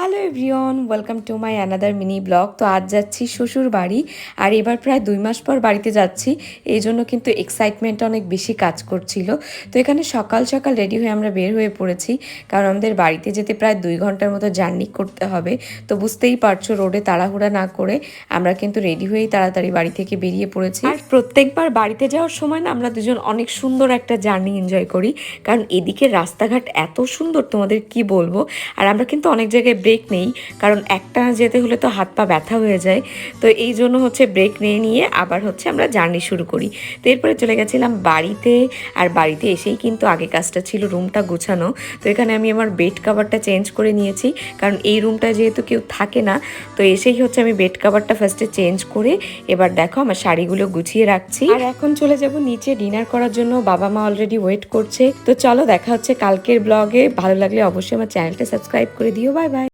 Hello everyone welcome to my another mini vlog. তো আজ যাচ্ছি শ্বশুর বাড়ি, আর এবার প্রায় দুই মাস পর বাড়িতে যাচ্ছি। এই জন্য কিন্তু এক্সাইটমেন্ট অনেক বেশি কাজ করছিল। তো এখানে সকাল সকাল রেডি হয়ে আমরা বের হয়ে পড়েছি, কারণ আমাদের বাড়িতে যেতে প্রায় দুই ঘণ্টার মতো জার্নি করতে হবে। তো বুঝতেই পারছ রোডে তাড়াহুড়া না করে আমরা কিন্তু রেডি হয়েই তাড়াতাড়ি বাড়ি থেকে বেরিয়ে পড়েছি। আর প্রত্যেকবার বাড়িতে যাওয়ার সময় না আমরা দুজন অনেক সুন্দর একটা জার্নি এনজয় করি। কারণ এদিকে রাস্তাঘাট এত সুন্দর তোমাদের কি বলব? আর আমরা কিন্তু অনেক জায়গায় ব্রেক নেই, কারণ একটা যেতে হলে তো হাত পা ব্যথা হয়ে যায়। তো এই জন্য হচ্ছে ব্রেক নিয়ে নিয়ে আবার হচ্ছে আমরা জার্নি শুরু করি। তো এরপরে চলে গেছিলাম বাড়িতে, আর বাড়িতে এসেই কিন্তু আগে কাজটা ছিল রুমটা গোছানো। তো এখানে আমি আমার বেড কাভারটা চেঞ্জ করে নিয়েছি, কারণ এই রুমটা যেহেতু কেউ থাকে না, তো এসেই হচ্ছে আমি বেড কাভারটা ফার্স্টে চেঞ্জ করে এবার দেখো আমার শাড়িগুলো গুছিয়ে রাখছি। আর এখন চলে যাব নিচে ডিনার করার জন্য, বাবা মা অলরেডি ওয়েট করছে। তো চলো দেখা হচ্ছে কালকের ব্লগে ভালো লাগলে অবশ্যই আমার চ্যানেলটা সাবস্ক্রাইব করে দিও বাই বাই